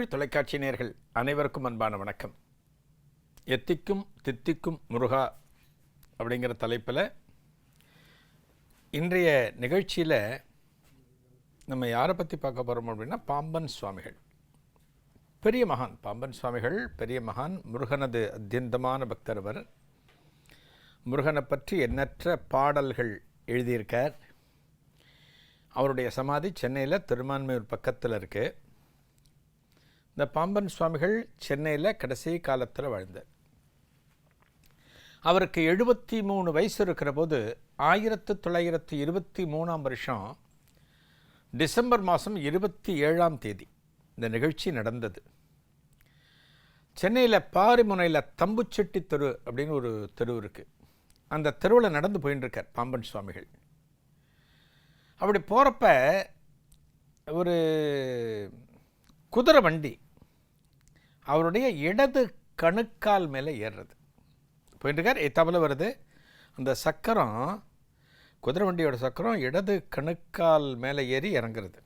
தமிழ் தொலைக்காட்சி நேர்கள் அனைவருக்கும் அன்பான வணக்கம். எத்திக்கும் தித்திக்கும் முருகா அப்படிங்கிற தலைப்பில் இன்றைய நிகழ்ச்சியில் நம்ம யாரை பற்றி பார்க்க போகிறோம் அப்படின்னா பாம்பன் சுவாமிகள். பெரிய மகான் பாம்பன் சுவாமிகள் பெரிய மகான் முருகனது அத்தியந்தமான பக்தர் அவர். முருகனை பற்றி எண்ணற்ற பாடல்கள் எழுதியிருக்கார். அவருடைய சமாதி சென்னையில் திருமான்மையூர் பக்கத்தில் இருக்குது இந்த பாம்பன் சுவாமிகள் சென்னையில் கடைசி காலத்தில் வாழ்ந்தார். அவருக்கு எழுபத்தி மூணு வயசு இருக்கிற போது ஆயிரத்து தொள்ளாயிரத்து இருபத்தி மூணாம் வருஷம் டிசம்பர் மாதம் இருபத்தி ஏழாம் தேதி இந்த நிகழ்ச்சி நடந்தது. சென்னையில் பாரிமுனையில் தம்புச்செட்டி தெரு அப்படின்னு ஒரு தெரு இருக்குது அந்த தெருவில் நடந்து போயின்னு இருக்கார் பாம்பன் சுவாமிகள். அப்படி போகிறப்ப ஒரு குதிரை வண்டி அவருடைய இடது கணுக்கால் மேலே ஏறுறது. போயிட்டுருக்கார். எத்தாப்பில் வருது. அந்த சக்கரம் குதிரை வண்டியோட சக்கரம் இடது கணுக்கால் மேலே ஏறி இறங்குறது.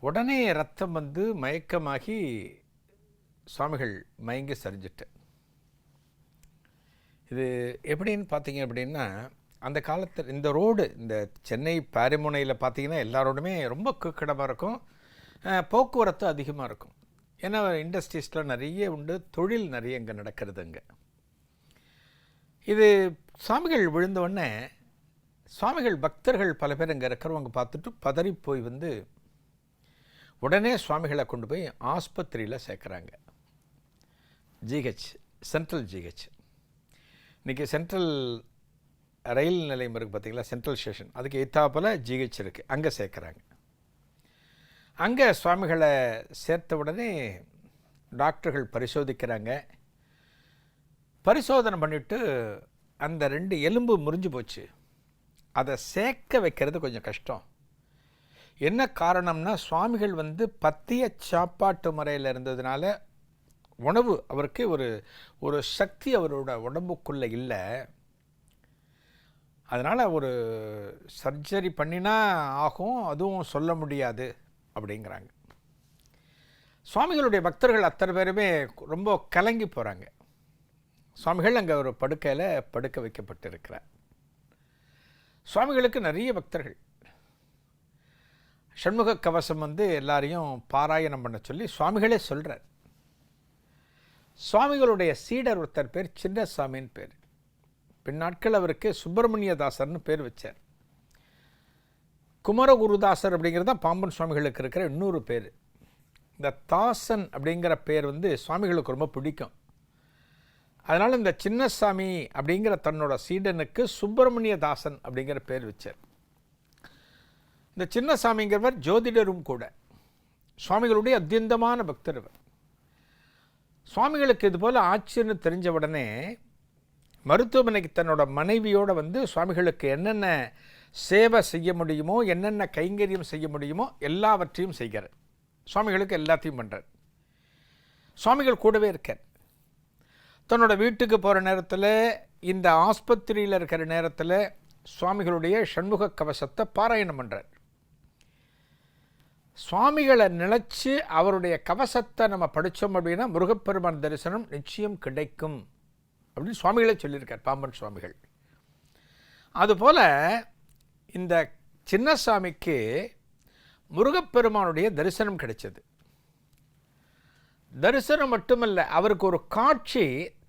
உடனே ரத்தம் வந்து மயக்கமாகி சுவாமிகள் மயங்கி சரிஞ்சிட்டு. இது எப்படின்னு பார்த்தீங்க அப்படின்னா அந்த காலத்தில் இந்த ரோடு இந்த சென்னை பாரிமுனையில் பார்த்தீங்கன்னா எல்லா ரோடுமே ரொம்ப குக்கிடமாக இருக்கும். போக்குவரத்து அதிகமாக இருக்கும். ஏன்னா இண்டஸ்ட்ரீஸில் நிறைய உண்டு தொழில் நிறைய இங்கே நடக்கிறது அங்கே. இது சுவாமிகள் விழுந்த உடனே சுவாமிகள் பக்தர்கள் பல பேர் இங்கே இருக்கிறவங்க பார்த்துட்டு பதறி போய் வந்து உடனே சுவாமிகளை கொண்டு போய் ஆஸ்பத்திரியில் சேர்க்குறாங்க. GH central GH. இன்றைக்கி சென்ட்ரல் ரயில் நிலையம் இருக்குது பார்த்தீங்களா சென்ட்ரல் ஸ்டேஷன். அதுக்கு எத்தாப்பில் ஜிஹெச் இருக்குது அங்கே சேர்க்குறாங்க. அங்கே சுவாமிகளை சேர்த்த உடனே டாக்டர்கள் பரிசோதிக்கிறாங்க. பரிசோதனை பண்ணிவிட்டு அந்த ரெண்டு எலும்பு முறிஞ்சு போச்சு. அதை சேர்க்க வைக்கிறது கொஞ்சம் கஷ்டம். என்ன காரணம்னா சுவாமிகள் வந்து பத்திய சாப்பாட்டு முறையில் இருந்ததுனால உணவு அவருக்கு ஒரு ஒரு சக்தி அவரோட உடம்புக்குள்ளே இல்லை. அதனால் ஒரு சர்ஜரி பண்ணினா ஆகும் அதுவும் சொல்ல முடியாது. அப்படிங்கிறாங்க. சுவாமிகளுடைய பக்தர்கள் அத்தனை பேருமே ரொம்ப கலங்கி போகிறாங்க சுவாமிகள் அங்கே ஒரு படுக்கையில் படுக்க வைக்கப்பட்டிருக்கிறார். சுவாமிகளுக்கு நிறைய பக்தர்கள். சண்முக கவசம் வந்து எல்லாரையும் பாராயணம் பண்ண சொல்லி சுவாமிகளே சொல்கிறார் சுவாமிகளுடைய சீடர் ஒருத்தர் பேர் சின்னசாமின்னு பேர். பின்னாட்கள் அவருக்கு சுப்பிரமணியதாசர்னு பேர் வச்சார். குமரகுருதாசர் அப்படிங்கிறது தான் பாம்பன் சுவாமிகளுக்கு இருக்கிற இன்னொரு பேர். இந்த தாசன் அப்படிங்கிற பேர் வந்து சுவாமிகளுக்கு ரொம்ப பிடிக்கும். அதனால் இந்த சின்னசாமி அப்படிங்கிற தன்னோட சீடனுக்கு சுப்பிரமணிய தாசன் அப்படிங்கிற பேர் வச்சார். இந்த சின்னசாமிங்கிறவர் ஜோதிடரும் கூட. சுவாமிகளுடைய அத்தியந்தமான பக்தர் இவர். சுவாமிகளுக்கு இது போல் ஆச்சுன்னு தெரிஞ்ச உடனே மருத்துவமனைக்கு தன்னோட மனைவியோட வந்து சுவாமிகளுக்கு என்னென்ன சேவை செய்ய முடியுமோ என்னென்ன கைங்கரியம் செய்ய முடியுமோ எல்லாவற்றையும் செய்கிறார். சுவாமிகளுக்கு எல்லாத்தையும் பண்ணுறார் சுவாமிகள் கூடவே இருக்கார். தன்னோட வீட்டுக்கு போகிற நேரத்தில் இந்த ஆஸ்பத்திரியில் இருக்கிற நேரத்தில் சுவாமிகளுடைய சண்முக கவசத்தை பாராயணம் பண்ணுறார் சுவாமிகளை நினச்சி அவருடைய கவசத்தை நம்ம படித்தோம் அப்படின்னா முருகப்பெருமான் தரிசனம் நிச்சயம் கிடைக்கும் அப்படின்னு சுவாமிகளே சொல்லியிருக்கார் பாம்பன் சுவாமிகள். அதுபோல் இந்த சின்னசாமிக்கு முருகப்பெருமானுடைய தரிசனம் கிடைச்சது. தரிசனம் மட்டுமல்ல அவருக்கு ஒரு காட்சி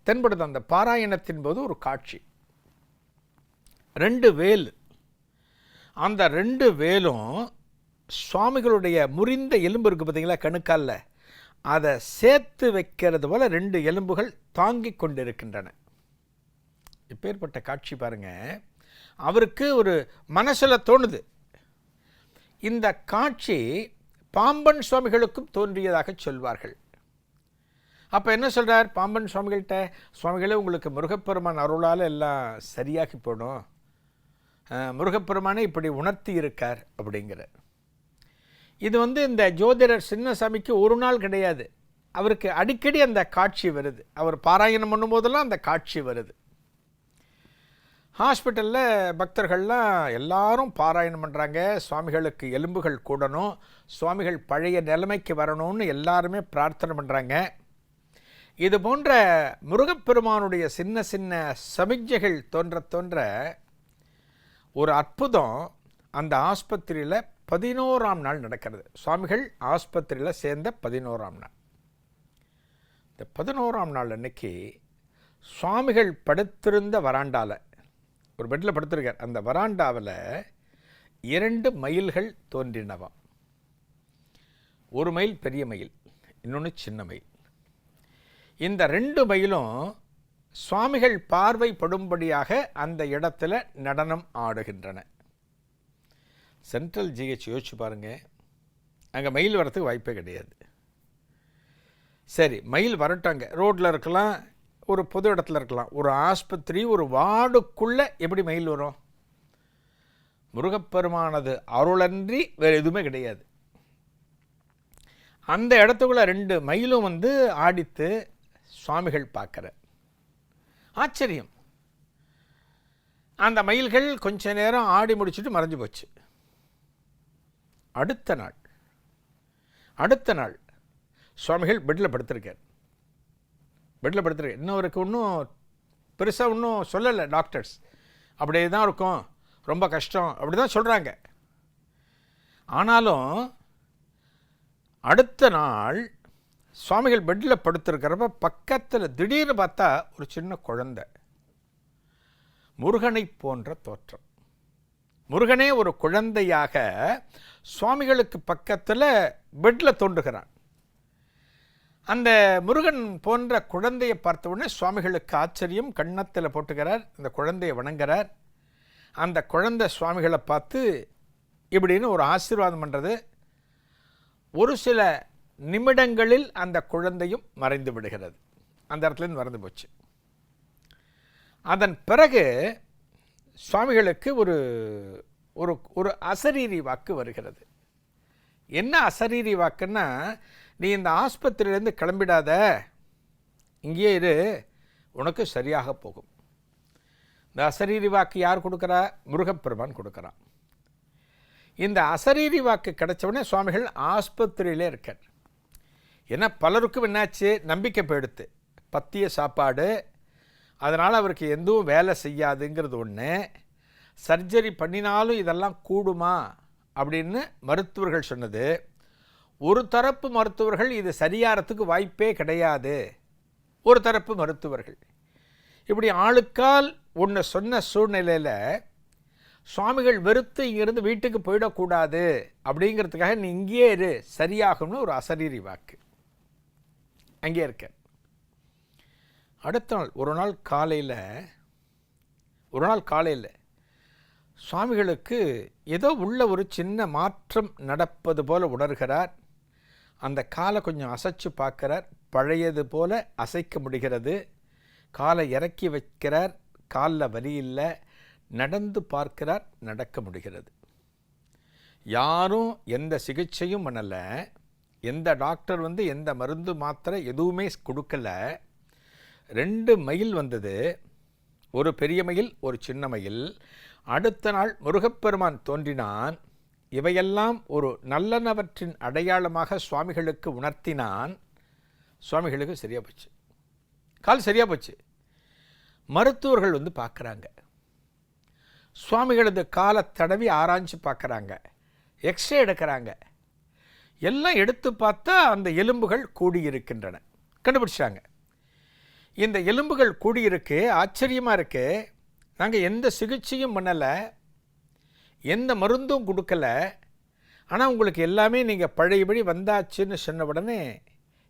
தென்படுது. அந்த பாராயணத்தின் போது ஒரு காட்சி. ரெண்டு வேல். அந்த ரெண்டு வேலும் சுவாமிகளுடைய முறிந்த எலும்பு இருக்குது பார்த்தீங்களா கணுக்கால்ல? அதை சேர்த்து வைக்கிறது போல ரெண்டு எலும்புகள் தாங்கிக் கொண்டிருக்கின்றன. இப்பேற்பட்ட காட்சி பாருங்க. அவருக்கு ஒரு மனசில் தோணுது. இந்த காட்சி பாம்பன் சுவாமிகளுக்கும் தோன்றியதாக சொல்வார்கள். அப்போ என்ன சொல்கிறார் பாம்பன் சுவாமிகள்கிட்ட? சுவாமிகளே உங்களுக்கு முருகப்பெருமான் அருளால் எல்லாம் சரியாகி போடும் முருகப்பெருமானே இப்படி உணர்த்தி இருக்கார் அப்படிங்கிறார். இது வந்து இந்த ஜோதிடர் சின்னசாமிக்கு ஒரு நாள் கிடையாது. அவருக்கு அடிக்கடி அந்த காட்சி வருது. அவர் பாராயணம் பண்ணும்போதெல்லாம் அந்த காட்சி வருது. ஹாஸ்பிட்டலில் பக்தர்கள்லாம் எல்லாரும் பாராயணம் பண்ணுறாங்க சுவாமிகளுக்கு எலும்புகள் கூடணும். சுவாமிகள் பழைய நிலைமைக்கு வரணும்னு எல்லாருமே பிரார்த்தனை பண்ணுறாங்க இது போன்ற முருகப்பெருமானுடைய சின்ன சின்ன சமிக்ஞைகள் தோன்ற தோன்ற ஒரு அற்புதம் அந்த ஆஸ்பத்திரியில் பதினோராம் நாள் நடக்கிறது. சுவாமிகள் ஆஸ்பத்திரியில் சேர்ந்த பதினோராம் நாள். இந்த பதினோராம் நாள் அன்னைக்கு சுவாமிகள் படுத்திருந்த வராண்டாவில் ஒரு பெட்டில் படுத்திருக்கார். அந்த வராண்டாவில் இரண்டு மயில்கள் தோன்றினவாம். ஒரு மயில் பெரிய மயில் இன்னொன்று சின்ன மயில். இந்த ரெண்டு மயிலும் சுவாமிகள் பார்வைப்படும்படியாக அந்த இடத்துல நடனம் ஆடுகின்றன. சென்ட்ரல் ஜிஹெச் யோசிச்சு பாருங்கள் அங்கே மயில் வரத்துக்கு வாய்ப்பே கிடையாது. சரி மயில் வரட்டாங்க. ரோட்டில் இருக்கலாம் ஒரு பொது இடத்துல இருக்கலாம். ஒரு ஆஸ்பத்திரி ஒரு வார்டுக்குள்ளே எப்படி மயில் வரும்? முருகப்பெருமானது அருளன்றி வேறு எதுவுமே கிடையாது. அந்த இடத்துக்குள்ளே ரெண்டு மயிலும் வந்து ஆடித்து சுவாமிகள் பார்க்குற ஆச்சரியம். அந்த மயில்கள் கொஞ்ச நேரம் ஆடி முடிச்சுட்டு மறைஞ்சு போச்சு. அடுத்த நாள் அடுத்த நாள் சுவாமிகள் பெட்டில் படுத்திருக்கார். பெட்டில் படுத்திருக்கார் இன்னும் அவருக்கு ஒன்றும் பெருசாக ஒன்றும் சொல்லலை டாக்டர்ஸ். அப்படியே தான் இருக்கும். ரொம்ப கஷ்டம். அப்படி தான் சொல்கிறாங்க ஆனாலும் அடுத்த நாள் சுவாமிகள் பெட்டில் படுத்திருக்கிறப்ப பக்கத்தில் திடீர்னு பார்த்தா ஒரு சின்ன குழந்தை. முருகனை போன்ற தோற்றம். முருகனே ஒரு குழந்தையாக சுவாமிகளுக்கு பக்கத்தில் பெட்டில் தோன்றுகிறான். அந்த முருகன் போன்ற குழந்தையை பார்த்த உடனே சுவாமிகளுக்கு ஆச்சரியம் கன்னத்தில் போட்டுக்கிறார் அந்த குழந்தையை வணங்குறார். அந்த குழந்தை சுவாமிகளை பார்த்து இப்படின்னு ஒரு ஆசீர்வாதம் பண்ணுறது ஒரு சில நிமிடங்களில் அந்த குழந்தையும் மறைந்து விடுகிறது. அந்த இடத்துலேருந்து மறந்து போச்சு. அதன் பிறகு சுவாமிகளுக்கு ஒரு ஒரு ஒரு அசரீரி வாக்கு வருகிறது. என்ன அசரீரி வாக்குன்னா நீ இந்த ஆஸ்பத்திரியிலேருந்து கிளம்பிடாத. இங்கேயே இரு. உனக்கு சரியாக போகும். இந்த அசரீரி வாக்கு யார் கொடுக்குறா? முருகப்பெருமான் கொடுக்குறான் இந்த அசரீரி வாக்கு கிடைச்சவுடனே சுவாமிகள் ஆஸ்பத்திரியிலே இருக்கார். ஏன்னா பலருக்கும் என்னாச்சு? நம்பிக்கை போயிடுத்து. பத்திய சாப்பாடு. அதனால் அவருக்கு எதுவும் வேலை செய்யாதுங்கிறது ஒன்று சர்ஜரி பண்ணினாலும் இதெல்லாம் கூடுமா? அப்படின்னு மருத்துவர்கள் சொன்னது. ஒரு தரப்பு மருத்துவர்கள் இது சரியாகிறதுக்கு வாய்ப்பே கிடையாது. ஒரு தரப்பு மருத்துவர்கள். இப்படி ஆளுக்கால் ஒன்று சொன்ன சூழ்நிலையில் சுவாமிகள் வெறுத்து இங்கிருந்து வீட்டுக்கு போயிடக்கூடாது அப்படிங்கிறதுக்காக நீ இங்கேயே இரு சரியாகும்னு ஒரு அசரீரி வாக்கு. அங்கே இருக்க. அடுத்த நாள் ஒரு நாள் காலையில் ஒரு நாள் காலையில் சுவாமிகளுக்கு ஏதோ உள்ள ஒரு சின்ன மாற்றம் நடப்பது போல உணர்கிறார். அந்த காலை கொஞ்சம் அசைச்சு பார்க்குறார். பழையது போல அசைக்க முடிகிறது. காலை இறக்கி வைக்கிறார். காலில் வலி இல்லை. நடந்து பார்க்கிறார். நடக்க முடிகிறது. யாரும் எந்த சிகிச்சையும் பண்ணலை. எந்த டாக்டர் வந்து எந்த மருந்து மாத்திரை எதுவுமே கொடுக்கல. ரெண்டு மயில் வந்தது. ஒரு பெரிய மயில் ஒரு சின்ன மயில். அடுத்த நாள் முருகப்பெருமான் தோன்றினான். இவையெல்லாம் ஒரு நல்லனவற்றின் அடையாளமாக சுவாமிகளுக்கு உணர்த்தினான். சுவாமிகளுக்கு சரியாக போச்சு. கால் சரியாக போச்சு. மருத்துவர்கள் வந்து பார்க்குறாங்க. சுவாமிகளது காலை தடவி ஆராய்ஞ்சு பார்க்குறாங்க. எக்ஸ்ரே எடுக்கிறாங்க. எல்லாம் எடுத்து பார்த்தா அந்த எலும்புகள் கூடியிருக்கின்றன. கண்டுபிடிச்சாங்க. இந்த எலும்புகள் கூடியிருக்கு. ஆச்சரியமாக இருக்குது நாங்கள் எந்த சிகிச்சையும் பண்ணலை. எந்த மருந்தும் கொடுக்கல. ஆனால் உங்களுக்கு எல்லாமே நீங்கள் பழையபடி வந்தாச்சுன்னு சொன்ன உடனே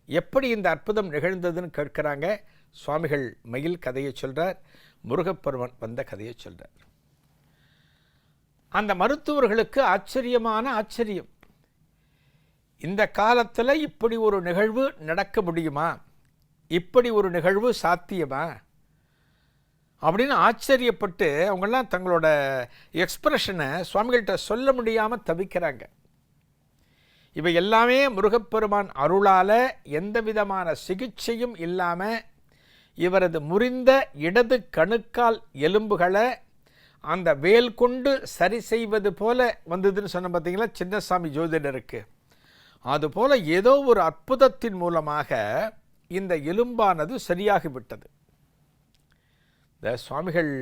எப்படி இந்த அற்புதம் நிகழ்ந்ததுன்னு கேட்குறாங்க. சுவாமிகள் மயில் கதையை சொல்கிறார் முருகப்பெருமன் வந்த கதையை சொல்கிறார் அந்த மருத்துவர்களுக்கு ஆச்சரியமான ஆச்சரியம். இந்த காலத்தில் இப்படி ஒரு நிகழ்வு நடக்க முடியுமா? இப்படி ஒரு நிகழ்வு சாத்தியமா? அப்படின்னு ஆச்சரியப்பட்டு அவங்கெல்லாம் தங்களோட எக்ஸ்ப்ரெஷனை சுவாமிகள்கிட்ட சொல்ல முடியாமல் தவிக்கிறாங்க. இவை எல்லாமே முருகப்பெருமான் அருளால் எந்த விதமான சிகிச்சையும் இல்லாமல் இவரது முறிந்த இடது கணுக்கால் எலும்புகளை அந்த வேல் கொண்டு சரி செய்வது போல வந்ததுன்னு சொன்ன பார்த்தீங்களா சின்னசாமி ஜோதிடருக்கு. அதுபோல் ஏதோ ஒரு அற்புதத்தின் மூலமாக இந்த எலும்பானது சரியாகிவிட்டது. இந்த சுவாமிகள்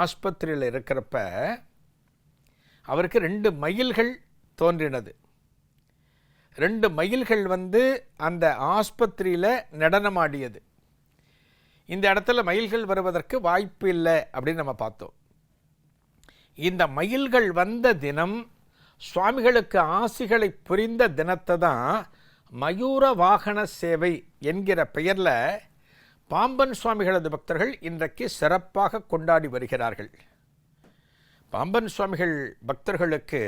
ஆஸ்பத்திரியில் இருக்கிறப்ப அவருக்கு ரெண்டு மயில்கள் தோன்றினது. ரெண்டு மயில்கள் வந்து அந்த ஆஸ்பத்திரியில் நடனமாடியது. இந்த இடத்துல மயில்கள் வருவதற்கு வாய்ப்பு இல்லை அப்படின்னு நம்ம பார்த்தோம். இந்த மயில்கள் வந்த தினம் சுவாமிகளுக்கு ஆசிகளை புரிந்த தினத்தை தான் மயூர வாகன சேவை என்கிற பெயரில் பாம்பன் சுவாமிகளது பக்தர்கள் இன்றைக்கு சிறப்பாக கொண்டாடி வருகிறார்கள். பாம்பன் சுவாமிகள் பக்தர்களுக்கு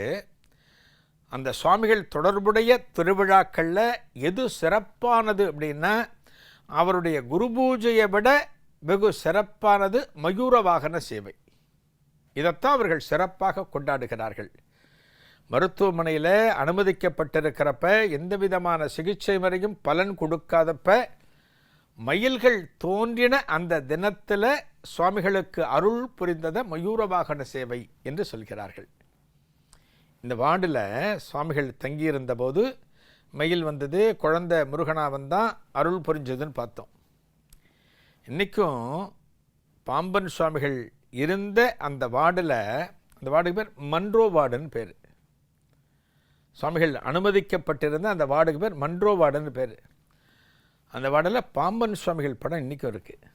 அந்த சுவாமிகள் தொடர்புடைய திருவிழாக்களில் எது சிறப்பானது அப்படின்னா அவருடைய குரு பூஜையை விட வெகு சிறப்பானது மயூர வாகன சேவை. இதைத்தான் அவர்கள் சிறப்பாக கொண்டாடுகிறார்கள். மருத்துவமனையில் அனுமதிக்கப்பட்டிருக்கிறப்ப எந்த விதமான சிகிச்சை முறையும் பலன் கொடுக்காதப்ப மயில்கள் தோன்றின அந்த தினத்தில் சுவாமிகளுக்கு அருள் புரிந்ததை மயூரவாகன சேவை என்று சொல்கிறார்கள். இந்த வார்டில் சுவாமிகள் தங்கியிருந்த போது மயில் வந்தது குழந்தை முருகனா வந்தான் அருள் புரிஞ்சதுன்னு பார்த்தோம். இன்றைக்கும் பாம்பன் சுவாமிகள் இருந்த அந்த வார்டில் அந்த வார்டுக்கு பேர் மன்றோ வார்டுன்னு பேர். சுவாமிகள் அனுமதிக்கப்பட்டிருந்த அந்த வார்டுக்கு பேர் மன்றோ வார்டுன்னு பேர். அந்த வார்டில் பாம்பன் சுவாமிகள் படம் இன்றைக்கும் இருக்குது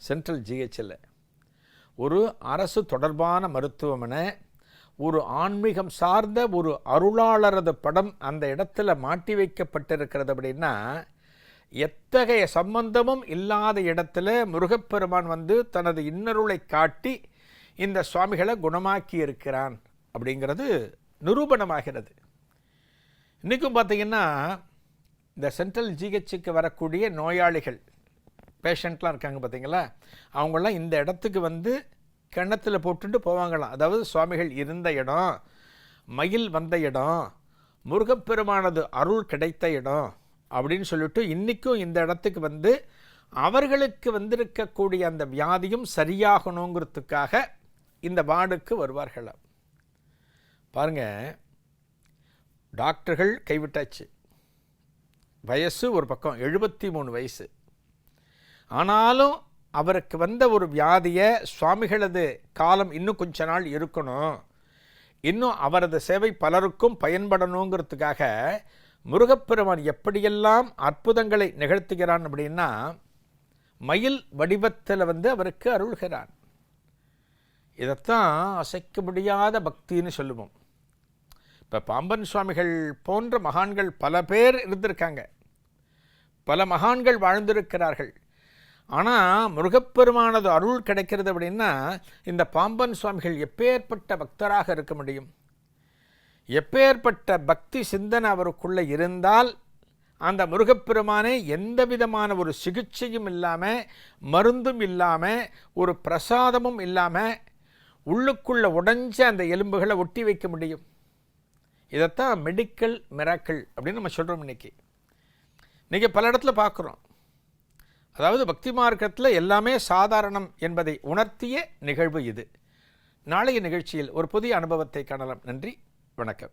சென்ட்ரல் ஜிஹெச்சில் ஒரு அரசு தொடர்பான மருத்துவமனை ஒரு ஆன்மீகம் சார்ந்த ஒரு அருளாளரது படம் அந்த இடத்துல மாட்டி வைக்கப்பட்டிருக்கிறது அப்படின்னா எத்தகைய சம்பந்தமும் இல்லாத இடத்துல முருகப்பெருமான் வந்து தனது இன்னருளை காட்டி இந்த சுவாமிகளை குணமாக்கி இருக்கிறான் அப்படிங்கிறது நிரூபணமாகிறது. இன்றைக்கும் பார்த்தீங்கன்னா இந்த சென்ட்ரல் ஜிஹெச்சுக்கு வரக்கூடிய நோயாளிகள் பேஷண்ட்லாம் இருக்காங்க பார்த்தீங்களா? அவங்களாம் இந்த இடத்துக்கு வந்து கிணத்துல போட்டுட்டு போவாங்களாம். அதாவது சுவாமிகள் இருந்த இடம் மயில் வந்த இடம் முருகப்பெருமானது அருள் கிடைத்த இடம் அப்படின்னு சொல்லிட்டு இன்றைக்கும் இந்த இடத்துக்கு வந்து அவர்களுக்கு வந்திருக்கக்கூடிய அந்த வியாதியும் சரியாகணுங்கிறதுக்காக இந்த வார்டுக்கு வருவார்களாம். பாருங்க டாக்டர்கள் கைவிட்டாச்சு. வயசு ஒரு பக்கம் எழுபத்தி மூணு வயசு. ஆனாலும் அவருக்கு வந்த ஒரு வியாதியை சுவாமிகளது காலம் இன்னும் கொஞ்ச நாள் இருக்கணும். இன்னும் அவரது சேவை பலருக்கும் பயன்படணுங்கிறதுக்காக முருகப்பெருமான் எப்படியெல்லாம் அற்புதங்களை நிகழ்த்துகிறான் அப்படின்னா மயில் வடிவத்தில் வந்து அவருக்கு அருள்கிறான். இதைத்தான் அசைக்க முடியாத பக்தின்னு சொல்லுவோம். இப்போ பாம்பன் சுவாமிகள் போன்ற மகான்கள் பல பேர் இருந்திருக்காங்க. பல மகான்கள் வாழ்ந்திருக்கிறார்கள். ஆனால் முருகப்பெருமானது அருள் கிடைக்கிறது அப்படின்னா இந்த பாம்பன் சுவாமிகள் எப்பேற்பட்ட பக்தராக இருக்க முடியும்? எப்பேற்பட்ட பக்தி சிந்தனை அவருக்குள்ளே இருந்தால் அந்த முருகப்பெருமானே எந்த விதமான ஒரு சிகிச்சையும் இல்லாமல் மருந்தும் இல்லாமல் ஒரு பிரசாதமும் இல்லாமல் உள்ளுக்குள்ளே உடைஞ்ச அந்த எலும்புகளை ஒட்டி வைக்க முடியும்? இதைத்தான் மெடிக்கல் மிராக்கள் அப்படின்னு நம்ம சொல்கிறோம் இன்றைக்கி இன்றைக்கி பல இடத்துல பார்க்குறோம். அதாவது பக்தி மார்க்கத்தில் எல்லாமே சாதாரணம் என்பதை உணர்த்திய நிகழ்வு இது. நாளைய நிகழ்ச்சியில் ஒரு புதிய அனுபவத்தை காணலாம். நன்றி. வணக்கம்.